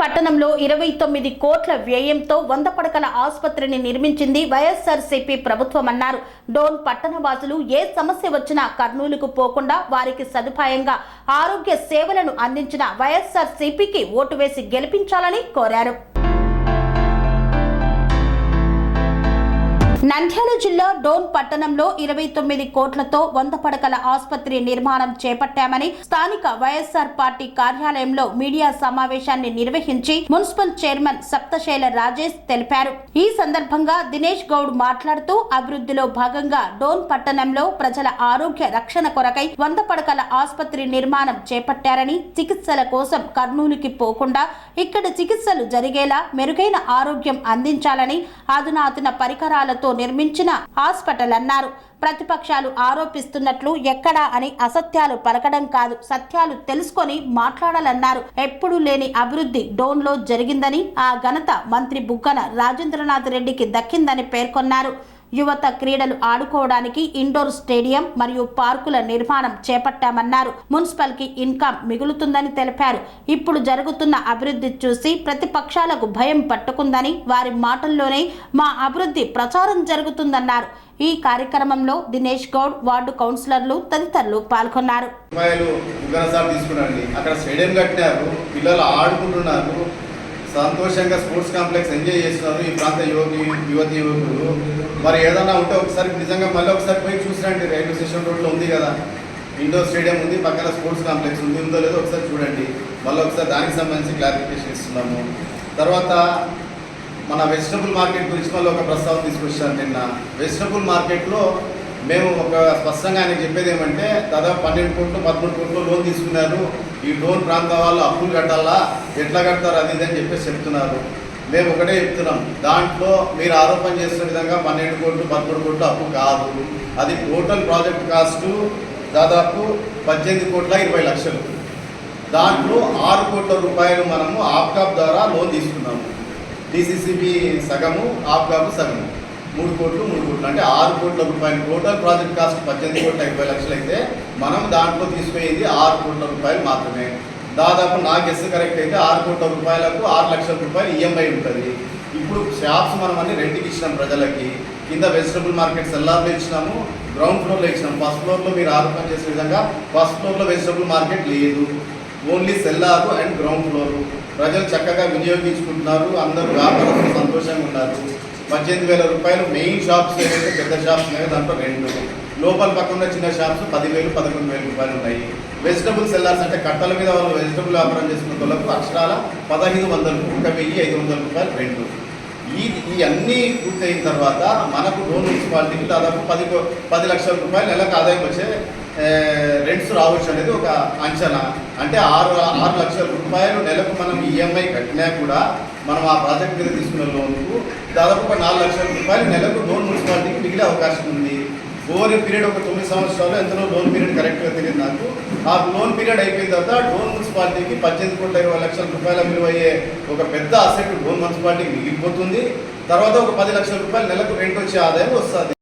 పట్టణంలో ఇరవై తొమ్మిది కోట్ల వ్యయంతో వంద పడకల ఆసుపత్రిని నిర్మించింది వైఎస్ఆర్సీపీ ప్రభుత్వం అన్నారు. డోన్ పట్టణవాసులు ఏ సమస్య వచ్చినా కర్నూలుకు పోకుండా వారికి సదుపాయంగా ఆరోగ్య సేవలను అందించిన వైఎస్ఆర్సీపీకి ఓటు వేసి గెలిపించాలని కోరారు. నంద్యాల జిల్లా డోన్ పట్టణంలో ఇరవై తొమ్మిది కోట్లతో వంద పడకల ఆసుపత్రి నిర్మాణం చేపట్టామని స్థానిక వైఎస్ఆర్ పార్టీ కార్యాలయంలో మీడియా సమావేశాన్ని నిర్వహించి మున్సిపల్ చైర్మన్ సప్తశైల రాజేష్ తెలిపారు. ఈ సందర్భంగా దినేష్ గౌడ్ మాట్లాడుతూ అభివృద్ధిలో భాగంగా డోన్ పట్టణంలో ప్రజల ఆరోగ్య రక్షణ కొరకై వంద పడకల ఆసుపత్రి నిర్మాణం చేపట్టారని చికిత్సల కోసం కర్నూలుకి పోకుండా ఇక్కడ చికిత్సలు జరిగేలా మెరుగైన ఆరోగ్యం అందించాలని అధునాతన పరికరాలతో నిర్మించిన హాస్పిటల్ అన్నారు. ప్రతిపక్షాలు ఆరోపిస్తున్నట్లు ఎక్కడా అని అసత్యాలు పలకడం కాదు. సత్యాలు తెలుసుకొని మాట్లాడాలన్నారు. ఎప్పుడూ లేని అభివృద్ధి డోన్లో జరిగిందని ఆ ఘనత మంత్రి బుగ్గన రాజేంద్రనాథ్ రెడ్డికి దక్కిందని పేర్కొన్నారు. యువత క్రీడలు ఆడుకోవడానికి ఇండోర్ స్టేడియం మరియు పార్కుల నిర్మాణం చేపట్టామన్నారు. మున్సిపల్కి ఇన్కమ్ మిగులుతుందని తెలిపారు. ఇప్పుడు జరుగుతున్న అభివృద్ధి చూసి ప్రతిపక్షాలకు భయం పట్టుకుందని వారి మాటల్లోనే మా అభివృద్ధి ప్రచారం జరుగుతుందన్నారు. ఈ కార్యక్రమంలో దినేష్ గౌడ్ వార్డు కౌన్సిలర్లు తదితరులు పాల్గొన్నారు. అక్కడ స్టేడియం కట్టినారు పిల్లలు ఆడుకుంటున్నారు. సంతోషంగా స్పోర్ట్స్ కాంప్లెక్స్ ఎంజాయ్ చేస్తున్నారు. ఈ ప్రాంత యువతి యువతి యువకులు. మరి ఏదైనా ఉంటే ఒకసారి నిజంగా మళ్ళీ ఒకసారి పోయి చూసిరండి. రైల్వే స్టేషన్ రోడ్లో ఉంది కదా. ఇండోర్ స్టేడియం ఉంది పక్కన స్పోర్ట్స్ కాంప్లెక్స్ ఉంది. ఉందో లేదో ఒకసారి చూడండి. మళ్ళీ ఒకసారి దానికి సంబంధించి క్లారిఫికేషన్ ఇస్తున్నాము. తర్వాత మన వెజిటబుల్ మార్కెట్ గురించి మళ్ళీ ఒక ప్రస్తావన తీసుకొచ్చాను నిన్న. వెజిటబుల్ మార్కెట్లో మేము ఒక స్పష్టంగా ఆయన చెప్పేది ఏమంటే దాదాపు పన్నెండు కోట్లు పదమూడు కోట్లు లోన్ తీసుకున్నారు. ఈ లోన్ ప్రాంతం వాళ్ళు అప్పులు కట్టాలా? ఎట్లా కడతారు? అది ఇది అని చెప్పేసి చెప్తున్నారు. మేము ఒకటే చెప్తున్నాం. దాంట్లో మీరు ఆరోపణ చేసిన విధంగా పన్నెండు కోట్లు పదమూడు కోట్లు అప్పు కాదు. అది టోటల్ ప్రాజెక్ట్ కాస్ట్ దాదాపు పద్దెనిమిది కోట్ల ఇరవై లక్షలు. దాంట్లో ఆరు కోట్ల రూపాయలు మనము ఆప్కాప్ ద్వారా లోన్ తీసుకున్నాము. డిసిసిబి సగము ఆప్కాప్ సగము. మూడు కోట్లు మూడు కోట్లు. అంటే ఆరు కోట్ల రూపాయలు. టోటల్ ప్రాజెక్ట్ కాస్ట్ పద్దెనిమిది కోట్ల ఇరవై లక్షలు అయితే మనం దాంట్లో తీసుకుపోయింది ఆరు కోట్ల రూపాయలు మాత్రమే. దాదాపు నా గెస్ కరెక్ట్ అయితే ఆరు కోట్ల రూపాయలకు ఆరు లక్షల రూపాయలు ఈఎంఐ ఉంటుంది. ఇప్పుడు షాప్స్ మనం అన్ని రెంట్కి ఇచ్చినాం ప్రజలకి. కింద వెజిటబుల్ మార్కెట్ సెల్లార్లో ఇచ్చినాము గ్రౌండ్ ఫ్లోర్లో ఇచ్చినాం. ఫస్ట్ ఫ్లోర్లో మీరు ఆరోపణ చేసే విధంగా ఫస్ట్ ఫ్లోర్లో వెజిటబుల్ మార్కెట్ లేదు. Only cellar and ground floor ప్రజలు చక్కగా వినియోగించుకుంటున్నారు. అందరూ వ్యాపారస్తులు సంతోషంగా ఉన్నారు. పద్దెనిమిది వేల రూపాయలు మెయిన్ షాప్స్ ఏవైతే పెద్ద షాప్స్ ఉన్నాయో దాంట్లో రెండు. లోపల పక్కన చిన్న షాప్స్ పదివేలు పదకొండు వేల రూపాయలు ఉన్నాయి. వెజిటబుల్స్ సెల్లర్స్ అంటే కట్టల మీద వాళ్ళు వెజిటబుల్ వ్యాపారం చేసుకున్న వాళ్ళకు అక్షరాల పదహైదు వందలు ఒక వెయ్యి ఐదు వందల రూపాయలు రెండు. ఈ ఈ అన్నీ పూర్తయిన తర్వాత మనకు డోన్ మున్సిపాలిటీకి దాదాపు పది పది లక్షల రూపాయలు నెలకు ఆదాయం వచ్చే రెంట్స్ రావచ్చు అనేది ఒక అంచనా. అంటే ఆరు ఆరు లక్షల రూపాయలు నెలకు మనం ఈఎంఐ కట్టినా కూడా మనం ఆ ప్రాజెక్ట్ మీద తీసుకున్న లోన్కు దాదాపు ఒక నాలుగు లక్షల రూపాయలు నెలకు లోన్ మున్సిపాలిటీకి మిగిలే అవకాశం ఉంది. ఓవర్ పీరియడ్ ఒక తొమ్మిది సంవత్సరాలు ఎంతలో లోన్ పీరియడ్ కరెక్ట్గా తెలియదు నాకు. ఆ లోన్ పీరియడ్ అయిపోయిన తర్వాత డోన్ మున్సిపాలిటీకి పద్దెనిమిది కోట్ల ఇరవై లక్షల రూపాయల విలువ అయ్యే ఒక పెద్ద అసెట్ డోన్ మున్సిపాలిటీకి మిగిలిపోతుంది. తర్వాత ఒక పది లక్షల రూపాయలు నెలకు రెంట్ వచ్చే ఆదాయం వస్తుంది.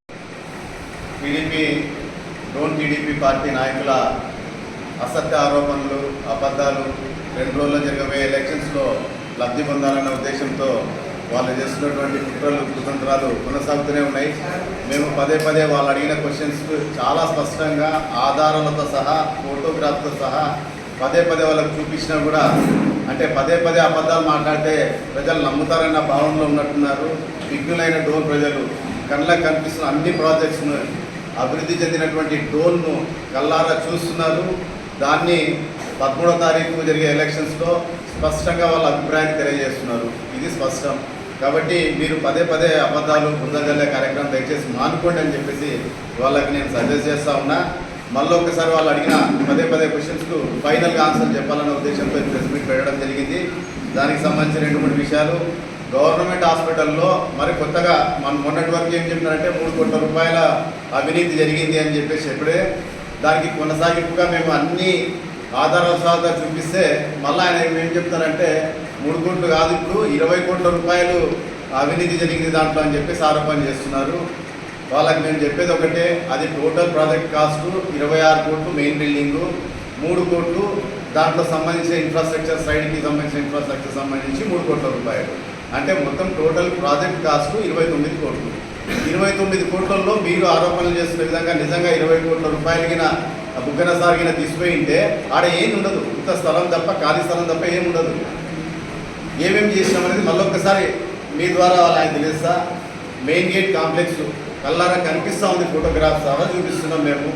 టీడీపీ డోన్ టీడీపీ పార్టీ నాయకుల అసత్య ఆరోపణలు అబద్ధాలు రెండు రోజుల్లో జరగబోయే ఎలక్షన్స్లో లబ్ధి పొందాలన్న ఉద్దేశంతో వాళ్ళు చేస్తున్నటువంటి కుట్రలు కుతంత్రాలు కొనసాగుతూనే ఉన్నాయి. మేము పదే పదే వాళ్ళు అడిగిన క్వశ్చన్స్ చాలా స్పష్టంగా ఆధారాలతో సహా ఫోటోగ్రాఫ్తో సహా పదే పదే వాళ్ళకు చూపించినా కూడా అంటే పదే పదే అబద్ధాలు మాట్లాడితే ప్రజలు నమ్ముతారన్న భావనలో ఉన్నట్టున్నారు. విఘ్నులైన డోన్ ప్రజలు కళ్ళకు కనిపిస్తున్న అన్ని ప్రాజెక్ట్స్ను అభివృద్ధి చెందినటువంటి డోన్ను కళ్ళారా చూస్తున్నారు. దాన్ని పదమూడో తారీఖు జరిగే ఎలక్షన్స్లో స్పష్టంగా వాళ్ళ అభిప్రాయాన్ని తెలియజేస్తున్నారు. ఇది స్పష్టం. కాబట్టి మీరు పదే పదే అబద్ధాలు బుద్ధజల్లే కార్యక్రమం దయచేసి మానుకోండి అని చెప్పేసి వాళ్ళకి నేను సజెస్ట్ చేస్తా ఉన్నా. మళ్ళీ ఒకసారి వాళ్ళు అడిగిన పదే పదే క్వశ్చన్స్కు ఫైనల్గా ఆన్సర్ చెప్పాలన్న ఉద్దేశంతో ప్రెస్ మీట్ పెట్టడం జరిగింది. దానికి సంబంధించిన రెండు మూడు విషయాలు గవర్నమెంట్ హాస్పిటల్లో మరి కొత్తగా మనం మొన్నటి వరకు ఏం చెప్పినారంటే మూడు కోట్ల రూపాయల అవినీతి జరిగింది అని చెప్పేసి చెప్పడే దానికి కొనసాగింపుగా మేము అన్ని ఆధారాలు సాధారణ చూపిస్తే మళ్ళీ ఆయన ఏం చెప్తారంటే మూడు కోట్లు కాదు ఇప్పుడు ఇరవై కోట్ల రూపాయలు అవినీతి జరిగింది దాంట్లో అని చెప్పేసి ఆరోపణ చేస్తున్నారు. వాళ్ళకి మేము చెప్పేది ఒకటే అది టోటల్ ప్రాజెక్ట్ కాస్ట్ ఇరవై ఆరు కోట్లు మెయిన్ బిల్డింగు మూడు కోట్లు దాంట్లో సంబంధించిన ఇన్ఫ్రాస్ట్రక్చర్ సైడ్కి సంబంధించిన ఇన్ఫ్రాస్ట్రక్చర్ సంబంధించి మూడు కోట్ల రూపాయలు. అంటే మొత్తం టోటల్ ప్రాజెక్ట్ కాస్ట్ ఇరవై తొమ్మిది కోట్లు. ఇరవై తొమ్మిది కోట్లలో మీరు ఆరోపణలు చేస్తున్న విధంగా నిజంగా ఇరవై కోట్ల రూపాయలకి బుగ్గన సార్గిన తీసిపోయి ఉంటే ఆడ ఏం ఉండదు. ఇంత స్థలం తప్ప ఖాళీ స్థలం తప్ప ఏం ఉండదు. ఏమేమి చేసినాం అనేది మళ్ళొక్కసారి మీ ద్వారా వాళ్ళ ఆయన తెలుస్తా. Main gate complex. కల్లారా కనిపిస్తూ ఉంది ఫోటోగ్రాఫ్స్ అలా చూపిస్తున్నాం మేము.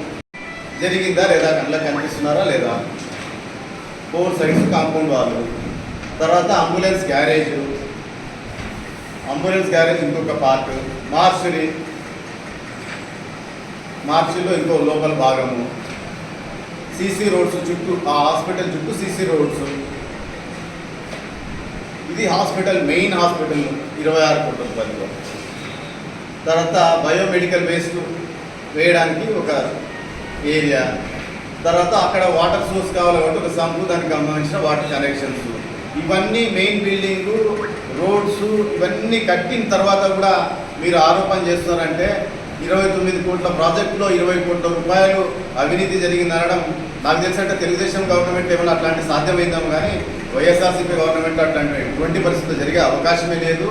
జరిగిందా లేదా కళ్ళ కనిపిస్తున్నారా లేదా? ఫోర్ సైన్స్ కాంపౌండ్ వాళ్ళు. తర్వాత అంబులెన్స్ గ్యారేజ్. అంబులెన్స్ గ్యారేజ్ ఇంకొక పార్ట్. మార్చిని మార్చిలో ఇంకో లోపల భాగము. సీసీ రోడ్స్ చుట్టూ ఆ హాస్పిటల్ చుట్టూ సీసీ రోడ్స్ ఇది హాస్పిటల్ మెయిన్ హాస్పిటల్ ఇరవై ఆరు కోట్ల రూపాయలు. తర్వాత బయోమెడికల్ వేస్ట్ వేయడానికి ఒక ఏరియా తర్వాత అక్కడ వాటర్ సోర్స్ కావాలంటే ఒక సంపు దానికి సంబంధించిన వాటర్ కనెక్షన్స్ ఇవన్నీ మెయిన్ బిల్డింగ్ రోడ్స్ ఇవన్నీ కట్టిన తర్వాత కూడా మీరు ఆరోపణ చేస్తున్నారంటే ఇరవై తొమ్మిది కోట్ల ప్రాజెక్టులో ఇరవై కోట్ల రూపాయలు అవినీతి జరిగిందనడం నాకు తెలిసినట్టు తెలుగుదేశం గవర్నమెంట్ ఏమైనా అట్లాంటి సాధ్యమైందాం కానీ వైఎస్ఆర్సీపీ గవర్నమెంట్ అట్లాంటి ఎటువంటి పరిస్థితులు జరిగే అవకాశమే లేదు.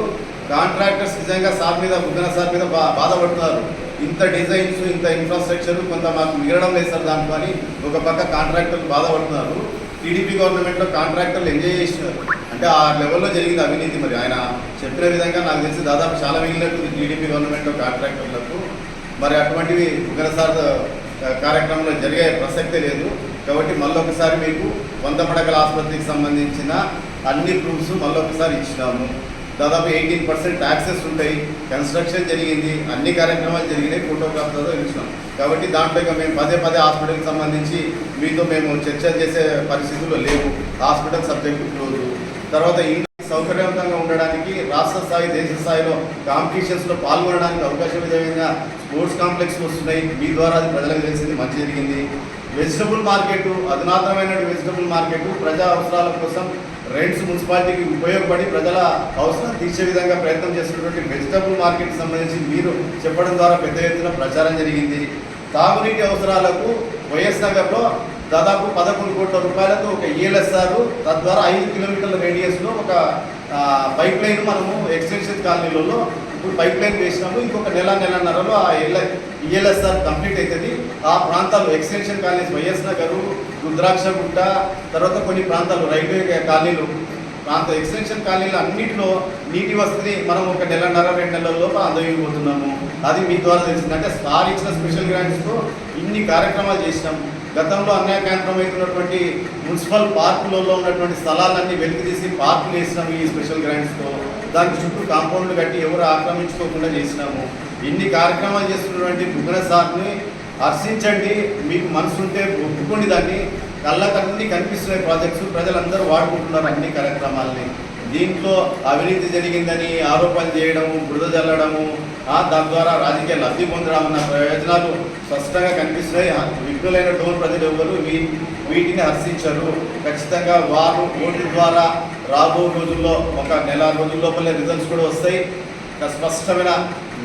కాంట్రాక్టర్స్ నిజంగా సార్ మీద బుగ్గన సార్ మీద బా బాధపడుతున్నారు. ఇంత డిజైన్స్ ఇంత ఇన్ఫ్రాస్ట్రక్చర్ కొంత మాకు మిగలడం లేదు సార్ దాంట్లో అని ఒక పక్క కాంట్రాక్టర్లు బాధపడుతున్నారు. టీడీపీ గవర్నమెంట్లో కాంట్రాక్టర్లు ఎంజాయ్ చేసినారు అంటే ఆ లెవెల్లో జరిగింది అవినీతి మరి. ఆయన చెప్పిన విధంగా నాకు తెలిసి దాదాపు చాలా మిగిలినట్టు టీడీపీ గవర్నమెంట్లో కాంట్రాక్టర్లకు. మరి అటువంటివి బుగ్గన కార్యక్రమంలో జరిగే ప్రసక్తే లేదు. కాబట్టి మళ్ళొకసారి మీకు వంద పడకల ఆసుపత్రికి సంబంధించిన అన్ని ప్రూఫ్స్ మళ్ళొకసారి ఇచ్చినాము. దాదాపు ఎయిటీన్ పర్సెంట్ ట్యాక్సెస్ ఉంటాయి. కన్స్ట్రక్షన్ జరిగింది అన్ని కార్యక్రమాలు జరిగినాయి ఫోటోగ్రాఫ్తో ఇచ్చినాం. కాబట్టి దాంట్లో ఇక మేము పదే పదే హాస్పిటల్కి సంబంధించి మీతో మేము చర్చ చేసే పరిస్థితుల్లో లేవు. Hospital subject close. తర్వాత సౌకర్యవంతంగా ఉండడానికి రాష్ట్ర స్థాయి దేశ స్థాయిలో కాంపిటీషన్స్లో పాల్గొనడానికి అవకాశం విధంగా స్పోర్ట్స్ కాంప్లెక్స్ వస్తున్నాయి. మీ ద్వారా అది ప్రజలకు తెలిసింది మంచి జరిగింది. వెజిటబుల్ మార్కెట్ అధునాతనమైన వెజిటబుల్ మార్కెట్ ప్రజా అవసరాల కోసం రెంట్స్ మున్సిపాలిటీకి ఉపయోగపడి ప్రజల అవసరం తీర్చే విధంగా ప్రయత్నం చేస్తున్నటువంటి వెజిటబుల్ మార్కెట్కి సంబంధించి మీరు చెప్పడం ద్వారా పెద్ద ఎత్తున ప్రచారం జరిగింది. తాగునీటి అవసరాలకు వైఎస్ నగర్లో దాదాపు పదకొండు కోట్ల రూపాయలతో ఒక ఈఎల్ఎస్ఆర్ తద్వారా ఐదు కిలోమీటర్ల రేడియస్లో ఒక పైప్ లైన్ మనము ఎక్స్టెన్షన్ కాలనీలలో ఇప్పుడు పైప్ లైన్ వేసినాము. ఇంకొక నెల నెలన్నరలో ఆ ఎల్ ఈఎల్ఎస్ఆర్ కంప్లీట్ అవుతుంది ఆ ప్రాంతాలు extension colonies YS Nagar Rudrakshagutta తర్వాత కొన్ని ప్రాంతాలు రైల్వే కాలనీలు. ప్రాంత ఎక్స్టెన్షన్ కాలనీలు అన్నింటిలో నీటి వసతిని మనం ఒక నెలన్నర రెండు నెలల్లో అందజేయబోతున్నాము. అది మీ ద్వారా తెలిసిందంటే స్టార్ ఇచ్చిన స్పెషల్ గ్రాంట్స్తో ఇన్ని కార్యక్రమాలు చేసినాము. గతంలో అన్యాయకాంతమైనటువంటి మున్సిపల్ పార్కులలో ఉన్నటువంటి స్థలాలన్నీ వెలికి తీసి పార్కులు వేసినాము ఈ స్పెషల్ గ్రాంట్స్తో. దానికి చుట్టూ కాంపౌండ్లు కట్టి ఎవరు ఆక్రమించుకోకుండా చేసినాము. ఇన్ని కార్యక్రమాలు చేస్తున్నటువంటి బుగ్గన సార్ని హర్షించండి. మీకు మనసు ఉంటే ఒప్పుకోండి దాన్ని. కళ్ళకు అన్ని కనిపిస్తున్నాయి ప్రాజెక్ట్స్. ప్రజలందరూ వాడుకుంటున్నారు అన్ని కార్యక్రమాలని. దీంట్లో అవినీతి జరిగిందని ఆరోపణలు చేయడము బురద జల్లడము ఆ, దాని ద్వారా రాజకీయ లబ్ధి పొందడం అన్న ప్రయోజనాలు స్పష్టంగా కనిపిస్తున్నాయి. ఆ, విఘ్నులైన డోర్ ప్రజలు ఎవరు? వీ- వీటిని హర్షించరు. ఖచ్చితంగా వారు ఓటు ద్వారా రాబో రోజుల్లో ఒక నెల రోజుల లోపలే రిజల్ట్స్ కూడా వస్తాయి. స్పష్టమైన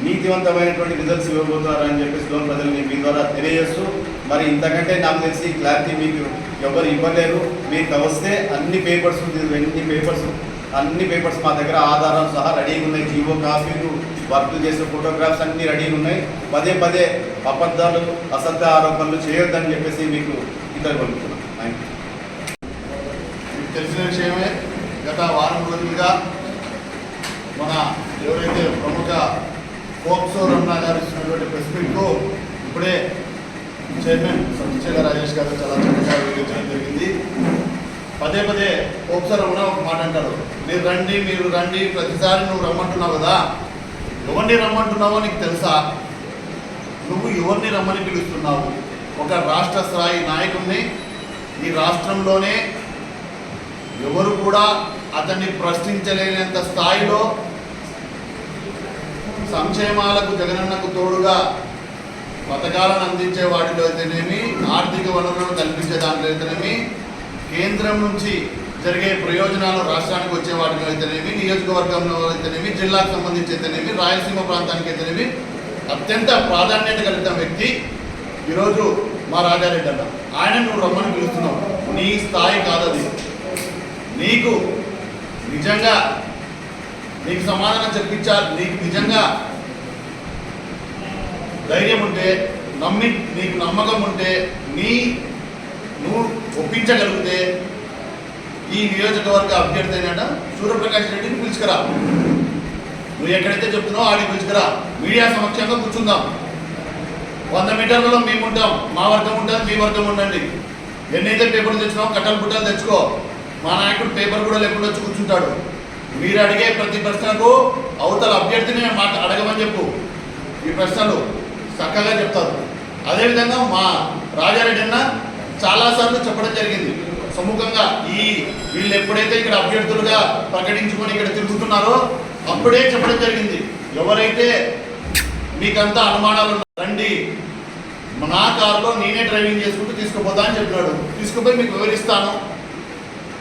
నీతివంతమైనటువంటి రిజల్ట్స్ ఇవ్వబోతున్నారని చెప్పేసి డోన్ ప్రజల్ని మీ ద్వారా తెలియజేస్తూ మరి ఇంతకంటే నాకు తెలిసి క్లారిటీ మీకు ఎవరు ఇవ్వలేరు. మీకు వస్తే అన్ని పేపర్స్ ఎన్ని పేపర్స్ అన్ని పేపర్స్ మా దగ్గర ఆధారం సహా రెడీగా ఉన్నాయి. జీవో కాపీలు వర్క్ చేసే ఫోటోగ్రాఫ్స్ అన్ని రెడీగా ఉన్నాయి. పదే పదే అబద్ధాలు అసత్య ఆరోపణలు చేయొద్దని చెప్పేసి మీకు ఇద్దరు పంపుతున్నాం థ్యాంక్ మీకు తెలిసిన విషయమే గత వారం రోజులుగా మన ఎవరైతే ప్రముఖ పోక్సో రమణ గారు ఇచ్చినటువంటి ప్రెస్ మీట్కు ఇప్పుడే చైర్మన్ సత్యశేఖర రాజేష్ గారు చాలా చక్కగా వివరించడం జరిగింది. పదే పదే ఒకసారి రమణ ఒక మాట అంటారు. మీరు రండి మీరు రండి ప్రతిసారి నువ్వు రమ్మంటున్నావు కదా. ఎవరిని రమ్మంటున్నావో నీకు తెలుసా? నువ్వు ఎవరిని రమ్మని పిలుస్తున్నావు? ఒక రాష్ట్ర స్థాయి నాయకుడిని ఈ రాష్ట్రంలోనే ఎవరు కూడా అతన్ని ప్రశ్నించలేనంత స్థాయిలో సంక్షేమాలకు జగనన్నకు తోడుగా పథకాలను అందించే వాటిలో అయితేనేమి ఆర్థిక వనరులను కల్పించే దాంట్లో అయితేనేమి కేంద్రం నుంచి జరిగే ప్రయోజనాలు రాష్ట్రానికి వచ్చే వాటిలో అయితేనేమి నియోజకవర్గంలో అయితేనేమి జిల్లాకు సంబంధించి అయితేనేమి రాయలసీమ ప్రాంతానికి అయితేనేమి అత్యంత ప్రాధాన్యత కలిగిన వ్యక్తి ఈరోజు మా రాజారెడ్డి అన్న. ఆయన నువ్వు రమ్మని పిలుస్తున్నావు. నీ స్థాయి కాదది. నీకు నిజంగా నీకు సమాధానం చెప్పించాలి నీకు నిజంగా ధైర్యం ఉంటే నమ్మి నీకు నమ్మకం ఉంటే నీ నువ్వు ఒప్పించగలిగితే ఈ నియోజకవర్గ అభ్యర్థి అయిన సూర్యప్రకాష్ రెడ్డిని పిలుచుకురా. నువ్వు ఎక్కడైతే చెప్తున్నావో ఆడికి పిలుచుకురా. మీడియా సమక్షంగా కూర్చుందాం. వంద మీటర్లలో మేము ఉంటాం. మా వర్గం ఉంటుంది మీ వర్గం ఉండండి. ఎన్నైతే పేపర్లు తెచ్చినామో కట్టలు పుట్టలు తెచ్చుకో. మా నాయకుడు పేపర్ కూడా లేకుండా వచ్చి కూర్చుంటాడు. మీరు అడిగే ప్రతి ప్రశ్నకు అవతల అభ్యర్థిని మాట అడగమని చెప్పు. ఈ ప్రశ్నలు చక్కగా చెప్తారు. అదేవిధంగా మా రాజారెడ్డి అన్న చాలాసార్లు చెప్పడం జరిగింది. సముఖంగా ఈ వీళ్ళు ఎప్పుడైతే ఇక్కడ అభ్యర్థులుగా ప్రకటించుకొని ఇక్కడ తిరుగుతున్నారో అప్పుడే చెప్పడం జరిగింది. ఎవరైతే మీకంతా అనుమానాలు రండి. నా కారులో నేనే డ్రైవింగ్ చేసుకుంటూ తీసుకుపోతా అని చెప్పినాడు. తీసుకుపోయి మీకు వివరిస్తాను.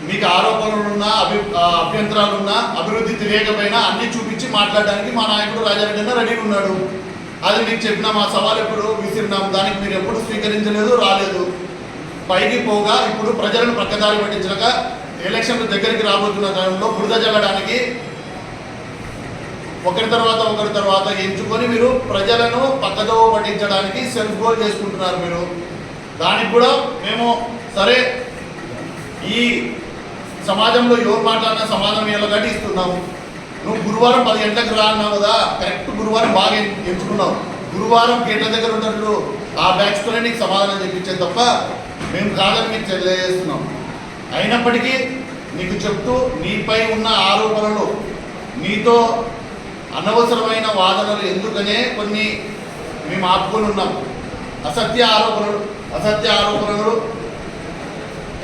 మీకు ఆరోపణలు ఉన్నా అభి అభ్యంతరాలు ఉన్నా అభివృద్ధి తెలియకపోయినా అన్ని చూపించి మాట్లాడడానికి మా నాయకుడు రాజారెడ్డి అన్న రెడీగా ఉన్నాడు. అది మీకు చెప్పిన మా సవాల్ ఎప్పుడు విసిరినాం. దానికి మీరు ఎప్పుడు స్వీకరించలేదు రాలేదు. పైకి పోగా ఇప్పుడు ప్రజలను ప్రక్కదారి పట్టించక ఎలక్షన్లు దగ్గరికి రాబోతున్న టైంలో బురద జల్లడానికి ఒకరి తర్వాత ఒకరి తర్వాత ఎంచుకొని మీరు ప్రజలను పక్కదో పట్టించడానికి సెల్ఫ్ గోల్ చేసుకుంటున్నారు మీరు. దానికి కూడా మేము సరే ఈ సమాజంలో ఎవరు మాట్లాడినా సమాజం ఎలా గట్టి ఇస్తున్నాము నువ్వు గురువారం పది గంటలకు రా అన్నావు కదా కరెక్ట్ గురువారం బాగా ఎంచుకున్నావు. గురువారం గేట్ల దగ్గర ఉన్నట్లు ఆ బ్యాచ్తోనే నీకు సమాధానం చెప్పించేది తప్ప మేము కాదని మీకు తెలియజేస్తున్నాం. అయినప్పటికీ నీకు చెప్తూ నీపై ఉన్న ఆరోపణలు నీతో అనవసరమైన వాదనలు ఎందుకనే కొన్ని మేము ఆపుకొని ఉన్నాం. అసత్య ఆరోపణలు అసత్య ఆరోపణలు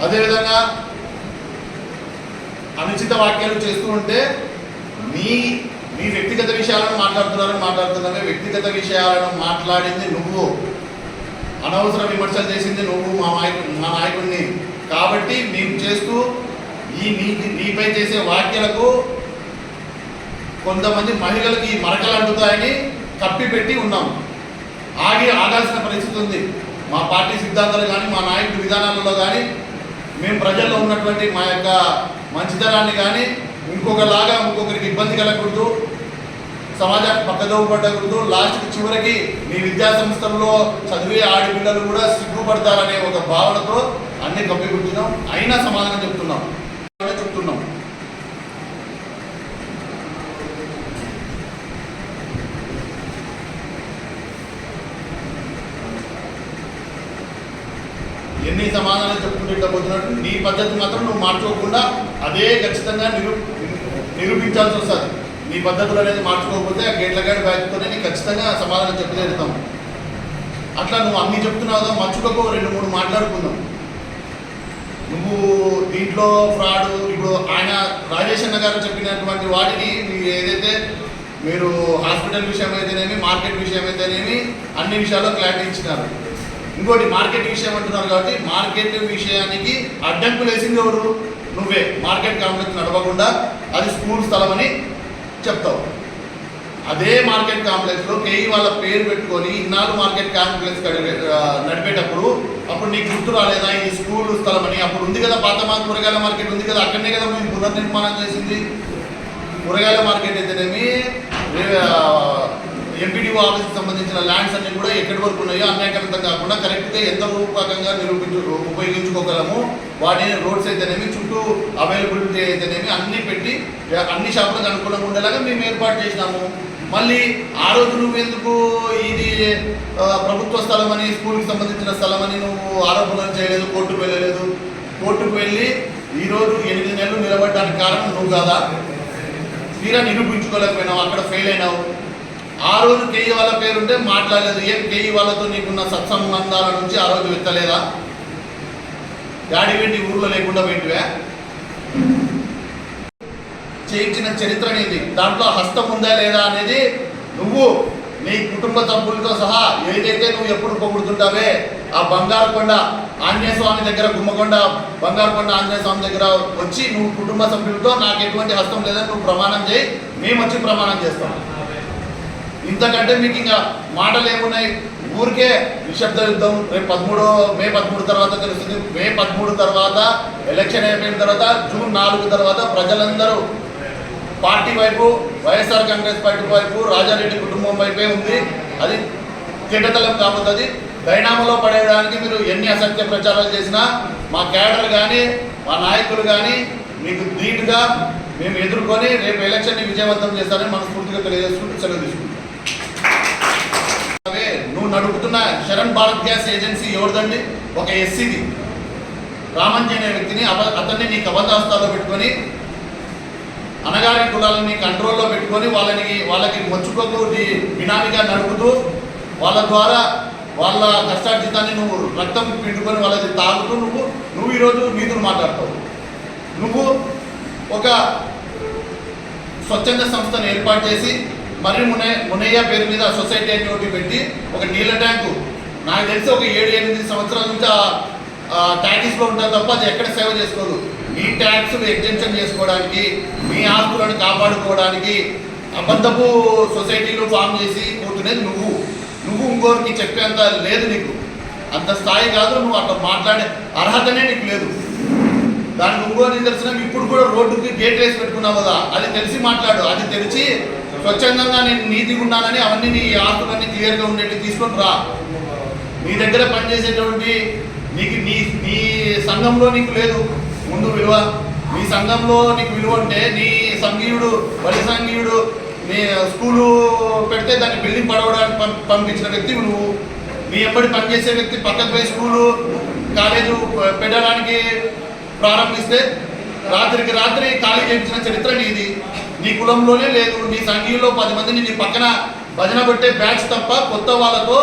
అదేవిధంగా అనుచిత వ్యాఖ్యలు చేస్తూ ఉంటే నీ నీ వ్యక్తిగత విషయాలను మాట్లాడుతున్నారని మాట్లాడుతున్నావే వ్యక్తిగత విషయాలను మాట్లాడింది నువ్వు. అనవసర విమర్శలు చేసింది నువ్వు మా నాయకుడు మా నాయకుడిని. కాబట్టి మేము చేస్తూ ఈ నీ నీపై చేసే వ్యాఖ్యలకు కొంతమంది మహిళలకి ఈ మరకలు అంటుతాయని కప్పిపెట్టి ఉన్నాం. ఆగి ఆగాల్సిన పరిస్థితి ఉంది. మా పార్టీ సిద్ధాంతాలు కానీ మా నాయకుడి విధానాలలో కానీ మేము ప్రజల్లో ఉన్నటువంటి మా యొక్క మంచితనాన్ని కానీ ఇంకొకలాగా ఇంకొకరికి ఇబ్బంది కలగకూడదు. సమాజానికి పక్కదోవ పడకూడదు లాస్ట్కి చివరికి మీ విద్యా సంస్థల్లో చదివే ఆడపిల్లలు కూడా సిగ్గుపడతారనే ఒక భావనతో అన్ని కప్పిపుచ్చున్నాం అయినా సమాధానం చెప్తున్నాం. చెప్తున్నాం. ఎన్ని సమాధానాలు చెప్పుకుంటే నీ పద్ధతి మాత్రం నువ్వు మార్చుకోకుండా అదే ఖచ్చితంగా నిరూ నిరూపించాల్సి వస్తుంది. మీ పద్ధతులు అనేది మార్చుకోకపోతే ఆ గేట్ల గాడి బ్యాగ్తోనే నీకు ఖచ్చితంగా సమాధానం చెప్పలేరుతాం అట్లా నువ్వు అన్ని చెప్తున్నావు కదా రెండు మూడు మాట్లాడుకుందాం. నువ్వు దీంట్లో ఫ్రాడ్ ఇప్పుడు ఆయన రాజేష్ అన్న గారు చెప్పినటువంటి వాటిని మీరు ఏదైతే మీరు హాస్పిటల్ విషయం అయితేనేమి మార్కెట్ విషయం అయితేనేమి అన్ని విషయాల్లో క్లారిటీ ఇచ్చినారు. ఇంకోటి మార్కెట్ విషయం అంటున్నారు కాబట్టి మార్కెట్ విషయానికి అడ్డంకులు వేసింది ఎవరు? నువ్వే. మార్కెట్ కాంప్లెక్స్ నడవకుండా అది స్కూల్ స్థలం అని చెప్తావు. అదే మార్కెట్ కాంప్లెక్స్లో కేఈ వాళ్ళ పేరు పెట్టుకొని ఇన్నాళ్ళు మార్కెట్ కాంప్లెక్స్ నడిపేటప్పుడు అప్పుడు నీకు గుర్తు రాలేదా? ఈ స్కూల్ స్థలం అని. అప్పుడు ఉంది కదా పాత మా కూరగాయల మార్కెట్ ఉంది కదా అక్కడనే కదా మేము పునర్నిర్మాణం చేసింది. కూరగాయల మార్కెట్ అయితేనేమి ఎంపీడీఓ ఆఫీస్కి సంబంధించిన ల్యాండ్స్ అన్ని కూడా ఎక్కడి వరకు ఉన్నాయో అన్యాయకరంతం కాకుండా కరెక్ట్గా ఎంత రూపకంగా నిరూపించు ఉపయోగించుకోగలము. వాటిని రోడ్స్ అయితేనేమి చుట్టూ అవైలబిలిటీ అయితేనేమి అన్ని పెట్టి అన్ని షాపులకు అనుకూలంగా ఉండేలాగా మేము ఏర్పాటు చేసినాము. మళ్ళీ ఆ రోజు నువ్వు ఎందుకు ఇది ప్రభుత్వ స్థలం అని స్కూల్కి సంబంధించిన స్థలం అని నువ్వు ఆరోపణలు చేయలేదు కోర్టుకు వెళ్ళలేదు. కోర్టుకు వెళ్ళి ఈరోజు ఎనిమిది నెలలు నిలబడడానికి కారణం నువ్వు కాదా? తీరా నిరూపించుకోలేకపోయినావు అక్కడ ఫెయిల్ అయినావు. ఆ రోజు కేఈ వాళ్ళ పేరుంటే మాట్లాడలేదు. ఏం కేఈ వాళ్ళతో నీకున్న సత్సంబంధాల నుంచి ఆ రోజు వెత్తలేదా? డాడీ వెంటి ఊర్లో లేకుండా పెట్టివే చేయించిన చరిత్ర అనేది దాంట్లో హస్తం ఉందా లేదా అనేది నువ్వు నీ కుటుంబ సభ్యులతో సహా ఏదైతే నువ్వు ఎప్పుడు పొగుడుతుంటావే ఆ బంగారు కొండ ఆంజనేయ స్వామి దగ్గర గుమ్మకొండ బంగారు కొండ ఆంజనేయ స్వామి దగ్గర వచ్చి నువ్వు కుటుంబ సభ్యులతో నాకు ఎటువంటి హస్తం లేదని నువ్వు ప్రమాణం చేయి మేము వచ్చి ప్రమాణం చేస్తాం. ఇంతకంటే మీకు ఇంకా మాటలు ఏమున్నాయి? ఊరికే నిశ్శబ్ద యుద్ధం రేపు పదమూడో మే పదమూడు తర్వాత తెలుస్తుంది. మే పదమూడు తర్వాత ఎలక్షన్ అయిపోయిన తర్వాత జూన్ నాలుగు తర్వాత ప్రజలందరూ పార్టీ వైపు వైఎస్ఆర్ కాంగ్రెస్ పార్టీ వైపు రాజారెడ్డి కుటుంబం వైపే ఉంది. అది తిడతలం కాబోతుంది. పరిణామంలో పడేయడానికి మీరు ఎన్ని అసత్య ప్రచారాలు చేసినా మా క్యాడర్ కానీ మా నాయకులు కానీ మీకు ధీటుగా మేము ఎదుర్కొని రేపు ఎలక్షన్ని విజయవంతం చేస్తారని మనస్ఫూర్తిగా తెలియజేసుకుంటూ సెలవు తీసుకుంటాం నువ్వు శరణ్ భారత్ గ్యాస్ ఏజెన్సీ ఎవరిదండి? ఒక ఎస్సీది. రామంజీ అనే వ్యక్తిని అబ- అతన్ని నీ కబంధాస్తాలో పెట్టుకొని అనగారి కులాలని కంట్రోల్లో పెట్టుకొని వాళ్ళని వాళ్ళకి మొచ్చుకోకు బినామీగా నడుపుతూ వాళ్ళ ద్వారా వాళ్ళ కష్టార్జితాన్ని నువ్వు రక్తం పిండుకొని వాళ్ళది తాగుతూ నువ్వు నువ్వు ఈరోజు నీతులు మాట్లాడతావు. నువ్వు ఒక స్వచ్ఛంద సంస్థను ఏర్పాటు చేసి మరి మునయ్య మునయ్య పేరు మీద సొసైటీ అని ఒకటి పెట్టి ఒక నీళ్ళ ట్యాంకు. నాకు తెలిసి ఒక ఏడు ఎనిమిది సంవత్సరాల నుంచి ఆ ట్యాక్స్లో ఉంటుంది తప్ప అది ఎక్కడ సేవ చేసుకోదు మీ ట్యాక్స్లు ఎగ్జెన్షన్ చేసుకోవడానికి మీ ఆస్తులను కాపాడుకోవడానికి అబద్ధపు సొసైటీలు ఫామ్ చేసి పోతున్నది నువ్వు. నువ్వు ఇంకోరికి చెప్పేంత లేదు నీకు. అంత స్థాయి కాదు నువ్వు అట్లా మాట్లాడే అర్హతనే నీకు లేదు. దానికి ఇంకో నిదర్శనం ఇప్పుడు కూడా రోడ్డుకి గేట్ వేసి పెట్టుకున్నావు కదా అది తెలిసి మాట్లాడు. అది తెలిసి స్వచ్ఛందంగా నేను నీతిగా ఉన్నానని అవన్నీ నీ ఆస్తులన్నీ క్లియర్గా ఉండేవి తీసుకొని రా. నీ దగ్గర పనిచేసేటువంటి నీకు నీ నీ సంఘంలో నీకు లేదు. ముందు విలువ. నీ సంఘంలో నీకు విలువ అంటే నీ సంఘీయుడు బలి సంఘీయుడు నీ స్కూలు పెడితే దాన్ని బిల్డింగ్ పడవడానికి పం- పంపించిన వ్యక్తి నువ్వు. నీ ఎప్పటి పనిచేసే వ్యక్తి పక్కకు పోయి స్కూలు కాలేజు పెట్టడానికి ప్రారంభిస్తే రాత్రికి రాత్రి ఖాళీ చేయించిన చరిత్ర నీది. నీ కులంలోనే లేదు నీ సంఘీయుల్లో పది మందిని నీ పక్కన భజన పెట్టే బ్యాచ్ తప్ప కొత్త వాళ్ళతో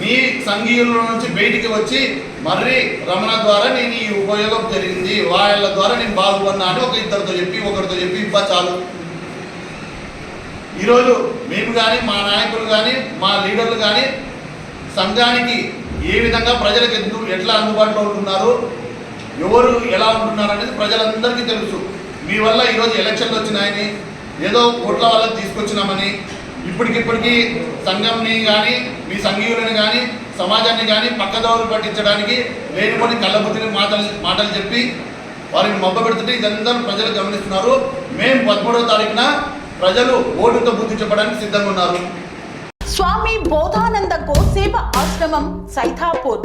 నీ సంఘీయుల నుంచి బయటికి వచ్చి మర్రి రమణ ద్వారా నేను ఈ ఉపయోగం జరిగింది వాళ్ళ ద్వారా నేను బాగుపడినా అని ఒక ఇద్దరితో చెప్పి ఒకరితో చెప్పి ఇవ్వ చాలు. ఈరోజు మేము కానీ మా నాయకులు కానీ మా లీడర్లు కానీ సంఘానికి ఏ విధంగా ప్రజలకు ఎట్లా అందుబాటులో ఉంటున్నారు ఎవరు ఎలా ఉంటున్నారు అనేది ప్రజలందరికీ తెలుసు. మీ వల్ల ఈరోజు ఎలక్షన్లు వచ్చినాయని ఏదో ఓట్ల వల్ల తీసుకొచ్చినామని ఇప్పటికిప్పటికీ సంఘంని కానీ మీ సంఘీయులను కానీ సమాజాన్ని కానీ పక్కదోవలు పట్టించడానికి లేనిపోని కళ్ళబుద్ధిని మాటలు మాటలు చెప్పి వారిని మబ్బ పెడుతుంటే ఇదంతా ప్రజలు గమనిస్తున్నారు. మేము పదమూడవ తారీఖున ప్రజలు ఓటుతో బుద్ధి చెప్పడానికి సిద్ధంగా ఉన్నారు. స్వామి బోధానంద గోసేవ ఆశ్రమం సైథాపూర్